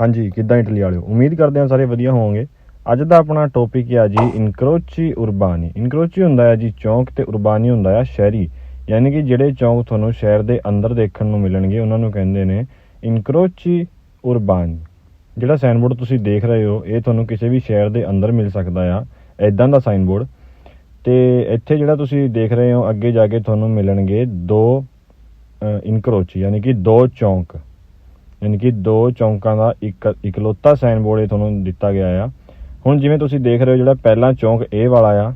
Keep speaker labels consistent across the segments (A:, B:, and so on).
A: ਹਾਂਜੀ, ਕਿੱਦਾਂ ਇਟਲੀ ਵਾਲਿਓ? ਉਮੀਦ ਕਰਦੇ ਹਾਂ ਸਾਰੇ ਵਧੀਆ ਹੋਵੋਗੇ। ਅੱਜ ਦਾ ਆਪਣਾ ਟੌਪਿਕ ਹੈ ਜੀ ਇਨਕਰੋਚੀ ਉਰਬਾਨੀ ਇਨਕਰੋਚੀ ਹੁੰਦਾ ਹੈ ਜੀ, ਚੌਂਕ ਤੇ ਉਰਬਾਨੀ ਹੁੰਦਾ ਹੈ, ਸ਼ਹਿਰੀ। ਯਾਨੀ ਕਿ ਜਿਹੜੇ ਚੌਂਕ ਤੁਹਾਨੂੰ ਸ਼ਹਿਰ ਦੇ ਅੰਦਰ ਦੇਖਣ ਨੂੰ ਮਿਲਣਗੇ, ਉਹਨਾਂ ਨੂੰ ਕਹਿੰਦੇ ਨੇ ਇਨਕਰੋਚੀ ਉਰਬਾਨੀ ਜਿਹੜਾ ਸਾਈਨ ਬੋਰਡ ਤੁਸੀਂ ਦੇਖ ਰਹੇ ਹੋ, ਇਹ ਤੁਹਾਨੂੰ ਕਿਸੇ ਵੀ ਸ਼ਹਿਰ ਦੇ ਅੰਦਰ ਮਿਲ ਸਕਦਾ ਆ। ਐਦਾਂ ਦਾ ਸਾਈਨ ਬੋਰਡ ਤੇ ਇੱਥੇ ਜਿਹੜਾ ਤੁਸੀਂ ਦੇਖ ਰਹੇ ਹੋ, ਅੱਗੇ ਜਾ ਕੇ ਤੁਹਾਨੂੰ ਮਿਲਣਗੇ ਦੋ ਇਨਕਰੋਚੀ ਯਾਨੀ ਕਿ ਦੋ ਚੌਂਕ। ਯਾਨੀ ਕਿ ਦੋ ਚੌਂਕਾਂ ਦਾ ਇੱਕ, ਇਕਲੌਤਾ ਸਾਈਨ ਬੋਰਡ ਇਹ ਤੁਹਾਨੂੰ ਦਿੱਤਾ ਗਿਆ ਆ। ਹੁਣ ਜਿਵੇਂ ਤੁਸੀਂ ਦੇਖ ਰਹੇ ਹੋ ਜਿਹੜਾ ਪਹਿਲਾ ਚੌਂਕ ਇਹ ਵਾਲਾ ਆ,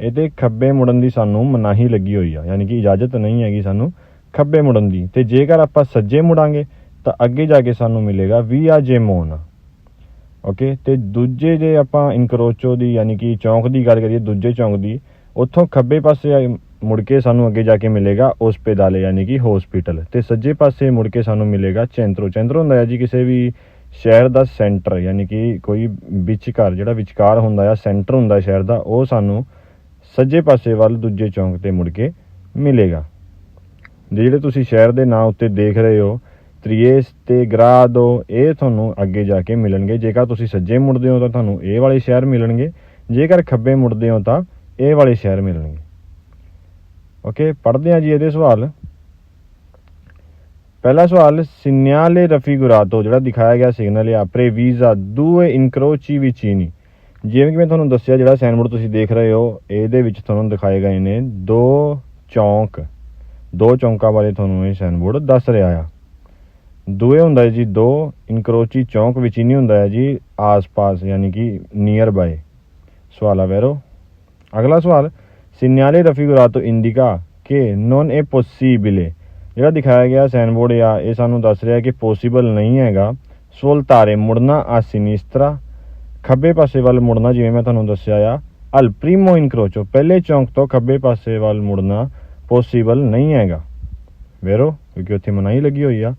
A: ਇਹਦੇ ਖੱਬੇ ਮੁੜਨ ਦੀ ਸਾਨੂੰ ਮਨਾਹੀ ਲੱਗੀ ਹੋਈ ਆ। ਯਾਨੀ ਕਿ ਇਜਾਜ਼ਤ ਨਹੀਂ ਹੈਗੀ ਸਾਨੂੰ ਖੱਬੇ ਮੁੜਨ ਦੀ। ਤੇ ਜੇਕਰ ਆਪਾਂ ਸੱਜੇ ਮੁੜਾਂਗੇ, ਤਾਂ ਅੱਗੇ ਜਾ ਕੇ ਸਾਨੂੰ ਮਿਲੇਗਾ ਵੀ ਵੀਆ ਜੇਮੋਨ ਓਕੇ? ਤੇ ਦੂਜੇ ਜੇ ਆਪਾਂ ਇਨਕਰੋਚੋ ਦੀ, ਯਾਨੀ ਕਿ ਚੌਂਕ ਦੀ ਗੱਲ ਕਰੀਏ, ਦੂਜੇ ਚੌਂਕ ਦੀ, ਉੱਥੋਂ ਖੱਬੇ ਪਾਸੇ ਆਏ- ਮੁੜ ਕੇ ਸਾਨੂੰ ਅੱਗੇ ਜਾ ਕੇ ਮਿਲੇਗਾ ਓਸਪੇਦਾਲੇ ਯਾਨੀ ਕਿ ਹਸਪੀਟਲ ਤੇ ਸੱਜੇ ਪਾਸੇ ਮੁੜ ਕੇ ਸਾਨੂੰ ਮਿਲੇਗਾ ਚੈਂਤਰੋ ਚੈਂਤਰੋ ਹੁੰਦਾ ਹੈ ਜੀ ਕਿਸੇ ਵੀ ਸ਼ਹਿਰ ਦਾ ਸੈਂਟਰ, ਯਾਨੀ ਕਿ ਕੋਈ ਵਿਚਕਾਰ ਜਿਹੜਾ ਵਿਚਕਾਰ ਹੁੰਦਾ ਆ ਸੈਂਟਰ ਹੁੰਦਾ ਸ਼ਹਿਰ ਦਾ, ਉਹ ਸਾਨੂੰ ਸੱਜੇ ਪਾਸੇ ਵੱਲ ਦੂਜੇ ਚੌਂਕ ਤੇ ਮੁੜ ਕੇ ਮਿਲੇਗਾ। ਤੇ ਜਿਹੜੇ ਤੁਸੀਂ ਸ਼ਹਿਰ ਦੇ ਨਾਂ ਉੱਤੇ ਦੇਖ ਰਹੇ ਹੋ, ਤ੍ਰੀਏਸ ਤੇ ਗਰਾਦੋ, ਇਹ ਤੁਹਾਨੂੰ ਅੱਗੇ ਜਾ ਕੇ ਮਿਲਣਗੇ। ਜੇਕਰ ਤੁਸੀਂ ਸੱਜੇ ਮੁੜਦੇ ਹੋ ਤਾਂ ਤੁਹਾਨੂੰ ਇਹ ਵਾਲੇ ਸ਼ਹਿਰ ਮਿਲਣਗੇ। ਜੇਕਰ ਖੱਬੇ ਮੁੜਦੇ ਹੋ ਤਾਂ ਇਹ ਵਾਲੇ ਸ਼ਹਿਰ ਮਿਲਣਗੇ। ਓਕੇ ਪੜ੍ਹਦੇ ਹਾਂ ਜੀ ਇਹਦੇ ਸਵਾਲ। ਪਹਿਲਾ ਸਵਾਲ ਸਿਗਨale raffigurato ਜਿਹੜਾ ਦਿਖਾਇਆ ਗਿਆ ਸਿਗਨਲ ਆ ਪ੍ਰੇਵੀਜ਼ਾ ਦੂਏ ਇਨਕਰੋਚੀ ਵਿਚੀਨੀ ਜਿਵੇਂ ਕਿ ਮੈਂ ਤੁਹਾਨੂੰ ਦੱਸਿਆ, ਜਿਹੜਾ ਸਾਈਨ ਬੋਰਡ ਤੁਸੀਂ ਦੇਖ ਰਹੇ ਹੋ, ਇਹਦੇ ਵਿੱਚ ਤੁਹਾਨੂੰ ਦਿਖਾਏ ਗਏ ਨੇ ਦੋ ਚੌਂਕ। ਦੋ ਚੌਂਕਾਂ ਬਾਰੇ ਤੁਹਾਨੂੰ ਇਹ ਸਾਈਨ ਬੋਰਡ ਦੱਸ ਰਿਹਾ ਆ। ਦੂਏ ਹੁੰਦਾ ਹੈ ਜੀ ਦੋ ਇਨਕਰੋਚੀ ਚੌਂਕ ਵਿੱਚ ਹੀ ਨਹੀਂ ਹੁੰਦਾ ਹੈ ਜੀ, ਆਸ-ਪਾਸ, ਯਾਨੀ ਕਿ ਨੀਅਰ ਬਾਏ ਸਵਾਲ ਆ ਵੈਰੋ। ਅਗਲਾ ਸਵਾਲ ਸਿਗਨale raffigurato indica che non è possibile ਜਿਹੜਾ ਦਿਖਾਇਆ ਗਿਆ ਸਾਈਨ ਆ ਇਹ ਸਾਨੂੰ ਦੱਸ ਰਿਹਾ ਕਿ ਪੋਸੀਬਲ ਨਹੀਂ ਹੈਗਾ ਸਵਲਤਾਰੇ ਮੁੜਨਾ ਆ ਸਿਨਿਸਤਰਾ ਖੱਬੇ ਪਾਸੇ ਵੱਲ ਮੁੜਨਾ ਜਿਵੇਂ ਮੈਂ ਤੁਹਾਨੂੰ ਦੱਸਿਆ ਆ ਅਲ ਪ੍ਰੀਮੋ ਇਨਕਰੋਚੋ ਪਹਿਲੇ ਚੌਂਕ ਤੋਂ ਖੱਬੇ ਪਾਸੇ ਵੱਲ ਮੁੜਨਾ ਪੋਸੀਬਲ ਨਹੀਂ ਹੈਗਾ ਵੇਰੋ ਕਿਉਂਕਿ ਉੱਥੇ ਮਨਾਹੀ ਲੱਗੀ ਹੋਈ ਆ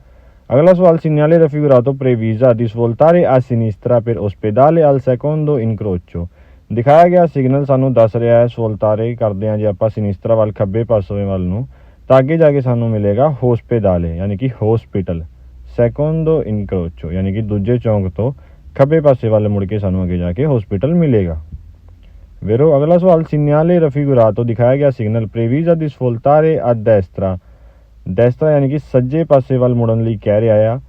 A: ਅਗਲਾ ਸਵਾਲ segnale raffigurato previsa di svoltare a sinistra per ospedale al secondo ਇਨਕਰੋਚੋ ਦਿਖਾਇਆ ਗਿਆ ਸਿਗਨਲ ਸਾਨੂੰ ਦੱਸ ਰਿਹਾ ਹੈ ਸਵਲਤਾਰੇ ਕਰਦੇ ਹਾਂ ਜੇ ਆਪਾਂ ਸਿਨਿਸਤਰਾ ਵੱਲ, ਖੱਬੇ ਪਾਸੇ ਵੱਲ ਨੂੰ। ਤਾਂ ਅੱਗੇ ਜਾ ਕੇ ਸਾਨੂੰ ਮਿਲੇਗਾ ਹਸਪਤਾਲੇ ਯਾਨੀ ਕਿ ਹਸਪੀਟਲ ਸੈਕੰਡੋ ਇਨਕਰੋਚੋ ਯਾਨੀ ਕਿ ਦੂਜੇ ਚੌਂਕ ਤੋਂ ਖੱਬੇ ਪਾਸੇ ਵੱਲ ਮੁੜ ਕੇ ਸਾਨੂੰ ਅੱਗੇ ਜਾ ਕੇ ਹਸਪੀਟਲ ਮਿਲੇਗਾ। ਵੇਰੋ, ਅਗਲਾ ਸਵਾਲ segnale ਤੋਂ ਦਿਖਾਇਆ ਗਿਆ signal previsa di svoltare a ਦੈਸਤਰਾ। destra ਯਾਨੀ ਕਿ ਸੱਜੇ ਪਾਸੇ ਵੱਲ ਮੁੜਨ ਲਈ ਕਹਿ ਰਿਹਾ ਆ।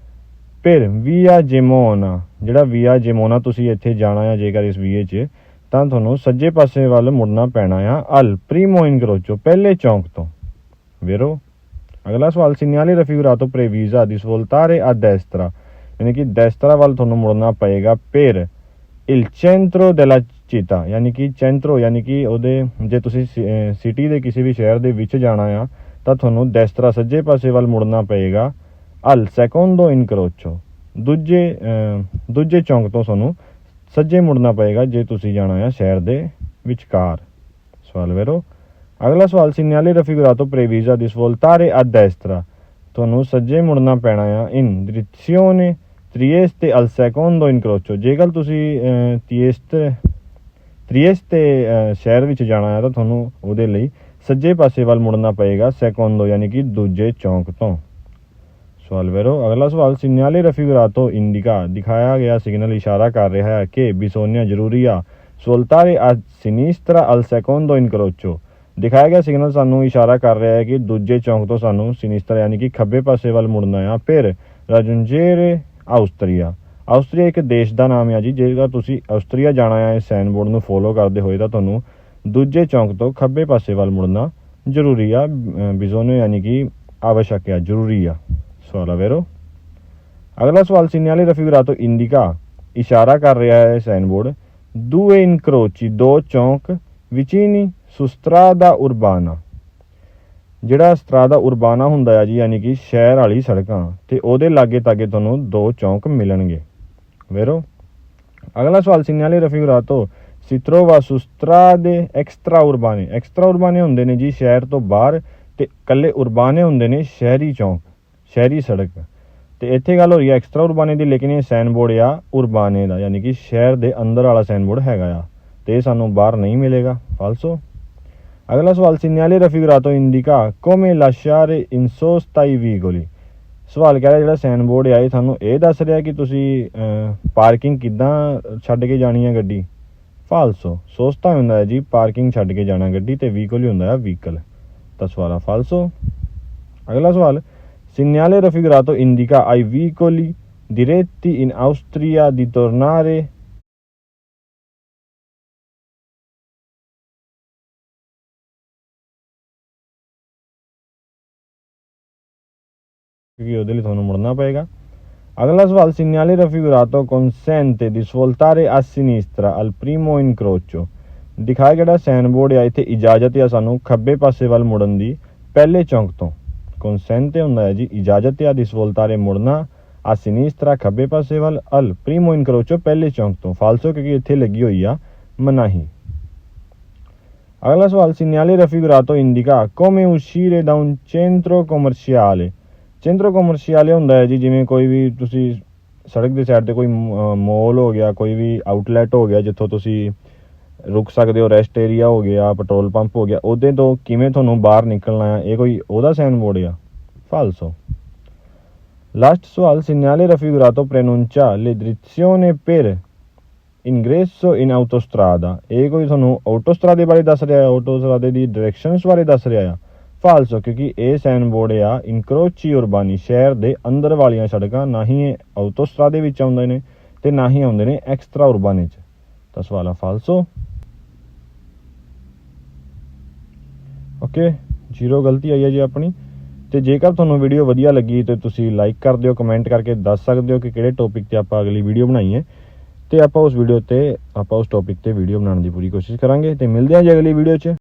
A: ਫਿਰ, via ਜੇਮੋਨਾ ਜਿਹੜਾ via ਜੇਮੋਨਾ ਤੁਸੀਂ ਇੱਥੇ ਜਾਣਾ ਆ ਜੇਕਰ ਇਸ ਵੀਏ 'ਚ ਤਾਂ ਤੁਹਾਨੂੰ ਸੱਜੇ ਪਾਸੇ ਵੱਲ ਮੁੜਨਾ ਪੈਣਾ ਆ। ਅਲ ਪ੍ਰੀਮੋ ਇਨਕਰੋਚੋ ਪਹਿਲੇ ਚੌਂਕ ਤੋਂ। ਵੇਰੋ, ਅਗਲਾ ਸਵਾਲ segnale raffigurato previsa di svoltare ਆ ਦੈਸਤਰਾ। ਯਾਨੀ ਕਿ destra ਵੱਲ ਤੁਹਾਨੂੰ ਮੁੜਨਾ ਪਏਗਾ ਪੇਰ। ਇਲ centro della città ਯਾਨੀ ਕਿ centro ਯਾਨੀ ਕਿ ਉਹਦੇ, ਜੇ ਤੁਸੀਂ ਸਿਟੀ ਦੇ ਕਿਸੇ ਵੀ ਸ਼ਹਿਰ ਦੇ ਵਿੱਚ ਜਾਣਾ ਆ, ਤਾਂ ਤੁਹਾਨੂੰ destra ਸੱਜੇ ਪਾਸੇ ਵੱਲ ਮੁੜਨਾ ਪਏਗਾ। al secondo ਇਨਕਰੋਚੋ ਦੂਜੇ ਦੂਜੇ ਚੌਂਕ ਤੋਂ ਤੁਹਾਨੂੰ ਸੱਜੇ ਮੁੜਨਾ ਪਏਗਾ ਜੇ ਤੁਸੀਂ ਜਾਣਾ ਹੈ ਸ਼ਹਿਰ ਦੇ ਵਿਚਕਾਰ ਸਵਾਲ ਵੇਰੋ ਅਗਲਾ ਸਵਾਲ ਸੀ ਨਿਆਲੇ ਰਫੀਗੁਰਾਤੋ ਪ੍ਰੇਵੀਜ਼ਾ ਦਿਸ ਵੋਲਟਾਰੇ ਅ destra ਤੁਹਾਨੂੰ ਸੱਜੇ ਮੁੜਨਾ ਪੈਣਾ ਆ ਇਨ ਦ੍ਰਿਸ਼ਿਓਨੇ ਟ੍ਰੀਏਸਟੇ ਅਲ ਸੈਕੋਂਡੋ ਇਨਕਰੋਚੋ ਜੇਕਰ ਤੁਸੀਂ ਟ੍ਰੀਏਸਟ ਟ੍ਰੀਏਸਟੇ ਸ਼ਹਿਰ ਵਿੱਚ ਜਾਣਾ ਹੈ ਤਾਂ ਤੁਹਾਨੂੰ ਉਹਦੇ ਲਈ ਸੱਜੇ ਪਾਸੇ ਵੱਲ ਮੁੜਨਾ ਪਏਗਾ ਸੈਕੋਂਡੋ ਯਾਨੀ ਕਿ ਦੂਜੇ ਚੌਂਕ ਤੋਂ ਸਵਾਲ ਵੇਰੋ, ਅਗਲਾ ਸਵਾਲ segnale raffigurato ਇੰਡੀਕਾ। ਦਿਖਾਇਆ ਗਿਆ ਸਿਗਨਲ ਇਸ਼ਾਰਾ ਕਰ ਰਿਹਾ ਹੈ ਕਿ bisogna ਜ਼ਰੂਰੀ ਆ। svoltare a sinistra al secondo incrocio ਦਿਖਾਇਆ ਗਿਆ ਸਿਗਨਲ ਸਾਨੂੰ ਇਸ਼ਾਰਾ ਕਰ ਰਿਹਾ ਹੈ ਕਿ ਦੂਜੇ ਚੌਂਕ ਤੋਂ ਸਾਨੂੰ ਸਿਨਿਸਟਰ ਯਾਨੀ ਕਿ ਖੱਬੇ ਪਾਸੇ ਵੱਲ ਮੁੜਨਾ ਆ ਫਿਰ raggiungere ਆਸਟਰੀਆ ਆਸਟਰੀਆ ਇੱਕ ਦੇਸ਼ ਦਾ ਨਾਮ ਹੈ ਜੀ, ਜੇਕਰ ਤੁਸੀਂ ਆਸਟਰੀਆ ਜਾਣਾ ਹੈ ਇਸ ਸਾਈਨ ਬੋਰਡ ਨੂੰ ਫੋਲੋ ਕਰਦੇ ਹੋਏ ਤਾਂ ਤੁਹਾਨੂੰ ਦੂਜੇ ਚੌਂਕ ਤੋਂ ਖੱਬੇ ਪਾਸੇ ਵੱਲ ਮੁੜਨਾ ਜ਼ਰੂਰੀ ਆ। ਬਿਜ਼ੋਨੋ ਯਾਨੀ ਕਿ ਆਵਸ਼ਕ ਆ, ਜ਼ਰੂਰੀ ਆ। ਸਵਾਲ ਆ ਵੇਰੋ ਅਗਲਾ ਸਵਾਲ segnale raffigurato indica ਇਸ਼ਾਰਾ ਕਰ ਰਿਹਾ ਹੈ ਸਾਈਨ ਬੋਰਡ। ਦੂਏ ਇਨਕਰੋਚੀ ਦੋ ਚੌਂਕ vicini ਸੁਸਤਰਾ ਦਾ ਉਰਬਾਨਾ। ਜਿਹੜਾ ਸਟਰਾਦਾ ਉਰਬਾਨਾ ਹੁੰਦਾ ਹੈ ਜੀ, ਯਾਨੀ ਕਿ ਸ਼ਹਿਰ ਵਾਲੀ ਸੜਕਾਂ, ਤੇ ਉਹਦੇ ਲਾਗੇ ਤਾਗੇ ਤੁਹਾਨੂੰ ਦੋ ਚੌਂਕ ਮਿਲਣਗੇ। ਵੇਰੋ ਅਗਲਾ ਸਵਾਲ segnale raffigurato ਸਿਤਰੋ ਵਾ ਸੁਸਤਰਾ ਦੇ extra urbane extra urbane ਹੁੰਦੇ ਨੇ ਜੀ ਸ਼ਹਿਰ ਤੋਂ ਬਾਹਰ, ਤੇ ਕੱਲੇ ਉਰਬਾਨੇ ਹੁੰਦੇ ਨੇ ਸ਼ਹਿਰੀ ਚੌਂਕ। ਸ਼ਹਿਰੀ ਸੜਕ। ਤੇ ਇੱਥੇ ਗੱਲ ਹੋ ਰਹੀ ਹੈ ਐਕਸਟਰਾ ਉਰਬਾਨੇ ਦੀ, ਲੇਕਿਨ ਇਹ ਸਾਈਨ ਬੋਰਡ ਆ ਉਰਬਾਨੇ ਦਾ, ਯਾਨੀ ਕਿ ਸ਼ਹਿਰ ਦੇ ਅੰਦਰ ਵਾਲਾ ਸਾਈਨ ਬੋਰਡ ਹੈਗਾ ਆ। ਤੇ ਇਹ ਸਾਨੂੰ ਬਾਹਰ ਨਹੀਂ ਮਿਲੇਗਾ। ਫਾਲਸੋ ਅਗਲਾ ਸਵਾਲ segnale raffigurato indica come lasciare in sosta i vicoli ਸਵਾਲ ਕਹਿ ਰਿਹਾ ਜਿਹੜਾ ਸਾਈਨ ਬੋਰਡ ਆ, ਇਹ ਤੁਹਾਨੂੰ ਇਹ ਦੱਸ ਰਿਹਾ ਕਿ ਤੁਸੀਂ ਪਾਰਕਿੰਗ ਕਿੱਦਾਂ ਛੱਡ ਕੇ ਜਾਣੀ ਹੈ ਗੱਡੀ? ਫਾਲਸੋ ਸੋਚਤਾ ਹੁੰਦਾ ਹੈ ਜੀ ਪਾਰਕਿੰਗ ਛੱਡ ਕੇ ਜਾਣਾ ਗੱਡੀ ਤੇ ਵਹੀਕਲ ਹੀ ਹੁੰਦਾ ਹੈ ਵੀਕਲ ਤਾਂ ਸਵਾਲ ਫਾਲਸੋ ਅਗਲਾ ਸਵਾਲ segnale raffigurato indica ai veicoli diretti in Austria di tornare ਕਿਉਂਕਿ ਉਹਦੇ ਲਈ ਤੁਹਾਨੂੰ ਮੁੜਨਾ ਪਏਗਾ ਅਗਲਾ ਸਵਾਲ segnale raffigurato consente di svoltare a sinistra al primo incrocio ਦਿਖਾਇਆ ਜਿਹੜਾ ਸਾਈਨ ਬੋਰਡ ਆ ਇੱਥੇ ਇਜਾਜ਼ਤ ਆ ਸਾਨੂੰ ਖੱਬੇ ਪਾਸੇ ਵੱਲ ਮੁੜਨ ਦੀ ਪਹਿਲੇ ਚੌਂਕ ਤੋਂ Consente un'agi इजाजत या दिस वोलतारे मुड़ना ਆ ਸਿਨੀਸਤਰਾ ਖੱਬੇ ਪਾਸੇ ਵੱਲ ਅਲ ਪ੍ਰੀਮੋ ਇਨਕਰੋਚੋ ਪਹਿਲੇ ਚੌਂਕ ਤੋਂ ਫਾਲਸੋ ਕਿਉਂਕਿ ਇੱਥੇ ਲੱਗੀ ਹੋਈ ਆ ਮਨਾਹੀ ਅਗਲਾ ਸਵਾਲ ਸਿਨਿਆਲੇ ਰਫਿਗਰਾਤੋ ਇੰਡਿਕਾ ਕੋਮੇ ਉਸ਼ੀਰੇ ਡਾਊਨ ਚੈਂਟਰੋ ਕਮਰਸ਼ੀਆਲੇ ਚੈਂਟਰੋ ਕਮਰਸ਼ੀਆਲੇ ਹੁੰਦਾ ਹੈ ਜੀ ਜਿਵੇਂ ਕੋਈ ਵੀ ਤੁਸੀਂ ਸੜਕ ਦੇ ਸਾਈਡ ਤੇ ਕੋਈ ਮੋਲ ਹੋ ਗਿਆ ਕੋਈ ਵੀ ਆਊਟਲੈਟ ਹੋ ਗਿਆ ਜਿੱਥੋਂ ਤੁਸੀਂ ਰੁਕ ਸਕਦੇ ਹੋ ਰੈਸਟ ਏਰੀਆ ਹੋ ਗਿਆ ਪੈਟਰੋਲ ਪੰਪ ਹੋ ਗਿਆ, ਉਹਦੇ ਤੋਂ ਕਿਵੇਂ ਤੁਹਾਨੂੰ ਬਾਹਰ ਨਿਕਲਣਾ ਹੈ, ਇਹ ਕੋਈ ਉਹਦਾ ਸਾਈਨ ਬੋਰਡ ਆ? ਫਾਲਸੋ। ਲਾਸਟ ਸਵਾਲ segnale raffigurato preannuncia le direzioni per ingresso in autostrada, ਇਹ ਕੋਈ ਤੁਹਾਨੂੰ ਆਟੋਸਟਰਾਦੇ ਬਾਰੇ ਦੱਸ ਰਿਹਾ ਹੈ ਆਟੋਸਟਰਾਦੇ ਦੀ ਡਾਇਰੈਕਸ਼ਨਸ ਬਾਰੇ ਦੱਸ ਰਿਹਾ ਆ ਫਾਲਸੋ, ਕਿਉਂਕਿ ਇਹ ਸਾਈਨ ਬੋਰਡ ਆ ਇਨਕਰੋਚੀ ਉਰਬਾਨੀ ਸ਼ਹਿਰ ਦੇ ਅੰਦਰ ਵਾਲੀਆਂ ਸੜਕਾਂ, ਨਾ ਹੀ ਇਹ ਆਟੋਸਟਰਾਦੇ ਵਿੱਚ ਆਉਂਦੇ ਨੇ ਤੇ ਨਾ ਹੀ ਆਉਂਦੇ ਨੇ ਐਕਸਟਰਾ ਉਰਬਾਨੇ ਚ। ਤਾਂ ਸਵਾਲ ਆ ਫਾਲਸੋ। ਓਕੇ ਜ਼ੀਰੋ ਗਲਤੀ ਆਈ ਹੈ ਜੀ ਆਪਣੀ। ਤੇ ਜੇਕਰ ਤੁਹਾਨੂੰ ਵੀਡੀਓ ਵਧੀਆ ਲੱਗੀ, ਤੇ ਤੁਸੀਂ ਲਾਈਕ ਕਰ ਦਿਓ ਕਮੈਂਟ ਕਰਕੇ ਦੱਸ ਸਕਦੇ ਹੋ ਕਿ ਕਿਹੜੇ ਟੌਪਿਕ ਤੇ ਆਪਾਂ ਅਗਲੀ ਵੀਡੀਓ ਬਣਾਈਏ ਹੈ। ਤੇ ਆਪਾਂ ਉਸ ਵੀਡੀਓ ਤੇ, ਆਪਾਂ ਉਸ ਟੌਪਿਕ ਤੇ ਵੀਡੀਓ ਬਣਾਉਣ ਦੀ ਪੂਰੀ ਕੋਸ਼ਿਸ਼ ਕਰਾਂਗੇ। ਤੇ ਮਿਲਦੇ ਹਾਂ ਜੀ ਅਗਲੀ ਵੀਡੀਓ 'ਚ।